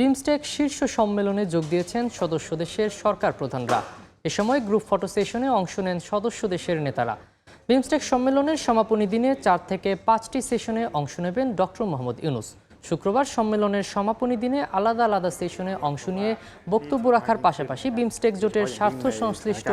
বিমস্টেক শীর্ষ সম্মেলনে যোগ দিয়েছেন সদস্য দেশের সরকার প্রধানরা। এ সময় গ্রুপ ফটো সেশনে অংশ নেন সদস্য দেশের নেতারা। বিমস্টেক সম্মেলনের সমাপনী দিনে চার থেকে পাঁচটি সেশনে অংশ নেবেন ডক্টর মোহাম্মদ ইউনুস। শুক্রবার সম্মেলনের সমাপনী দিনে আলাদা আলাদা সেশনে অংশ নিয়ে বক্তব্য রাখার পাশাপাশি বিমস্টেক জোটের স্বার্থ সংশ্লিষ্ট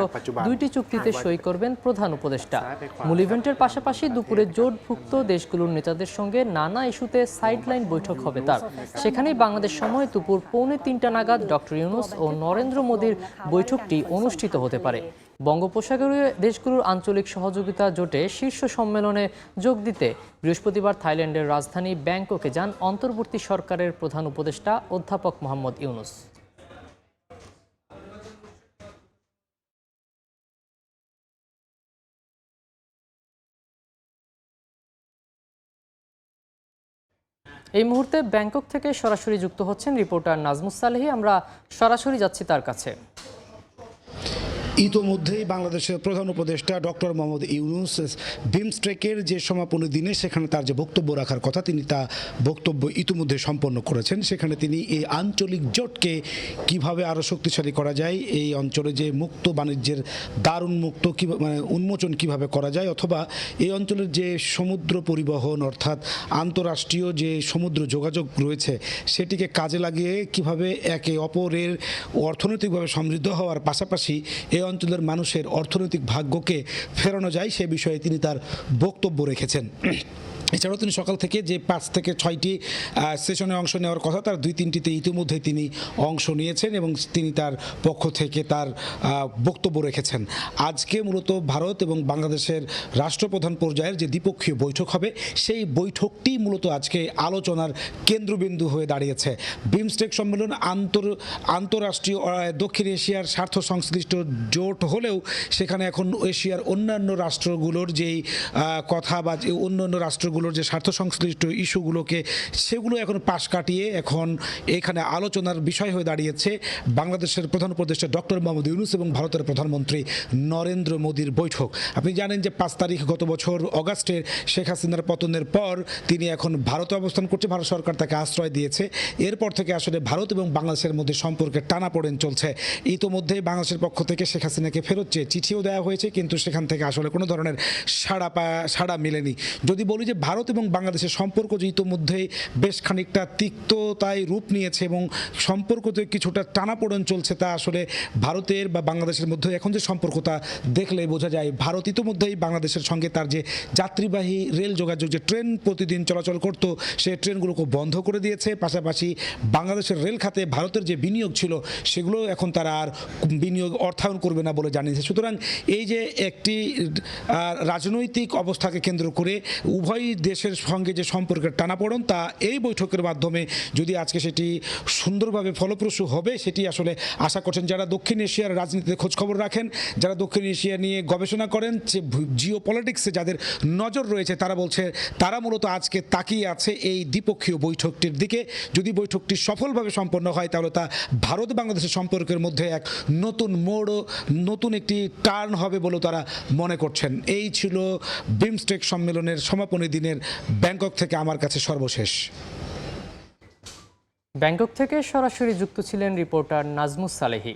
দুইটি চুক্তিতে সই করবেন প্রধান উপদেষ্টা। মূল ইভেন্টের পাশাপাশি দুপুরে জোটভুক্ত দেশগুলোর নেতাদের সঙ্গে নানা ইস্যুতে সাইডলাইন বৈঠক হবে তার। সেখানেই বাংলাদেশ সময় দুপুর পৌনে তিনটা নাগাদ ডক্টর ইউনুস ও নরেন্দ্র মোদীর বৈঠকটি অনুষ্ঠিত হতে পারে। বঙ্গোপসাগরীয় দেশগুলোর আঞ্চলিক সহযোগিতা জোটে শীর্ষ সম্মেলনে যোগ দিতে বৃহস্পতিবার থাইল্যান্ডের রাজধানী ব্যাংককে যান অন্তর্বর্তী সরকারের প্রধান উপদেষ্টা অধ্যাপক মোহাম্মদ ইউনুস। এই মুহূর্তে ব্যাংকক থেকে সরাসরি যুক্ত হচ্ছেন রিপোর্টার নাজমুস সালেহি। আমরা সরাসরি যাচ্ছি তার কাছে। ইতোমধ্যেই বাংলাদেশের প্রধান উপদেষ্টা ডক্টর মোহাম্মদ ইউনুস বিমস্ট্রেকের যে সমাপনী দিনে সেখানে তার যে বক্তব্য রাখার কথা তিনি তা বক্তব্য ইতিমধ্যে সম্পন্ন করেছেন। সেখানে তিনি এই আঞ্চলিক জোটকে কীভাবে আরও শক্তিশালী করা যায়, এই অঞ্চলে যে মুক্ত বাণিজ্যের দ্বার উন্মুক্ত কীভাবে মানে উন্মোচন কীভাবে করা যায়, অথবা এই অঞ্চলের যে সমুদ্র পরিবহন অর্থাৎ আন্তরাষ্ট্রীয় যে সমুদ্র যোগাযোগ রয়েছে সেটিকে কাজে লাগিয়ে কীভাবে একে অপরের অর্থনৈতিকভাবে সমৃদ্ধ হওয়ার পাশাপাশি এই অঞ্চলের মানুষের অর্থনৈতিক ভাগ্যকে ফেরানো যায় সে বিষয়ে তিনি তার বক্তব্য রেখেছেন। এছাড়াও তিনি সকাল থেকে যে পাঁচ থেকে ছয়টি সেশনে অংশ নেওয়ার কথা, তার দুই তিনটিতে ইতিমধ্যে তিনি অংশ নিয়েছেন এবং তিনি তার পক্ষ থেকে তার বক্তব্য রেখেছেন। আজকে মূলত ভারত এবং বাংলাদেশের রাষ্ট্রপ্রধান পর্যায়ের যে দ্বিপক্ষীয় বৈঠক হবে, সেই বৈঠকটি মূলত আজকে আলোচনার কেন্দ্রবিন্দু হয়ে দাঁড়িয়েছে। বিমস্টেক সম্মেলন আন্তর, আন্তরাষ্ট্রীয় দক্ষিণ এশিয়ার স্বার্থ সংশ্লিষ্ট জোট হলেও সেখানে এখন এশিয়ার অন্যান্য রাষ্ট্রগুলোর যেই কথা বা অন্যান্য রাষ্ট্রগুলোর যে স্বার্থ সংশ্লিষ্ট ইস্যুগুলোকে, সেগুলো এখন পাশ কাটিয়ে এখন এখানে আলোচনার বিষয় হয়ে দাঁড়িয়েছে বাংলাদেশের প্রধান উপদেষ্টা ডক্টর মোহাম্মদ ইউনুস এবং ভারতের প্রধানমন্ত্রী নরেন্দ্র মোদীর বৈঠক। আপনি জানেন যে পাঁচ তারিখ গত বছর অগাস্টের শেখ হাসিনার পতনের পর তিনি এখন ভারতে অবস্থান করছে, ভারত সরকার তাকে আশ্রয় দিয়েছে। এরপর থেকে আসলে ভারত এবং বাংলাদেশের মধ্যে সম্পর্কে টানাপোড়েন চলছে। ইতোমধ্যে বাংলাদেশের পক্ষ থেকে শেখ হাসিনাকে ফেরত চেয়ে চিঠিও দেওয়া হয়েছে, কিন্তু সেখান থেকে আসলে কোনো ধরনের সাড়া পা, সাড়া মেলেনি। যদি বলি যে ভারত এবং বাংলাদেশের সম্পর্ক যে ইতোমধ্যেই বেশ খানিকটা তিক্ততায় রূপ নিয়েছে এবং সম্পর্কতে কিছুটা টানাপোড়েন চলছে তা আসলে ভারতের বা বাংলাদেশের মধ্যে এখন যে সম্পর্কটা দেখলে বোঝা যায়, ভারত ইতোমধ্যেই বাংলাদেশের সঙ্গে তার যে যাত্রীবাহী রেল যোগাযোগ, যে ট্রেন প্রতিদিন চলাচল করত, সে ট্রেনগুলোকে বন্ধ করে দিয়েছে। পাশাপাশি বাংলাদেশের রেল খাতে ভারতের যে বিনিয়োগ ছিল, সেগুলো এখন তারা আর বিনিয়োগ অর্থায়ন করবে না বলে জানিয়েছে। সুতরাং এই যে একটি রাজনৈতিক অবস্থাকে কেন্দ্র করে উভয় দেশের সঙ্গে যে সম্পর্কের টানাপোড়ন, তা এই বৈঠকের মাধ্যমে যদি আজকে সেটি সুন্দরভাবে ফলপ্রসূ হবে, সেটি আসলে আশা করছেন যারা দক্ষিণ এশিয়ার রাজনীতিতে খোঁজখবর রাখেন, যারা দক্ষিণ এশিয়া নিয়ে গবেষণা করেন, যে জিও পলিটিক্সে যাদের নজর রয়েছে, তারা বলছে তারা মূলত আজকে তাকিয়ে আছে এই দ্বিপক্ষীয় বৈঠকটির দিকে। যদি বৈঠকটি সফলভাবে সম্পন্ন হয়, তাহলে তা ভারত বাংলাদেশের সম্পর্কের মধ্যে এক নতুন মোড় নতুন একটি টার্ন হবে বলে তারা মনে করছেন। এই ছিল বিমস্টেক সম্মেলনের সমাপনী দিনের ব্যাংকক থেকে আমার কাছে সর্বশেষ। ব্যাংকক থেকে সরাসরি যুক্ত ছিলেন রিপোর্টার নাজমুস সালেহি।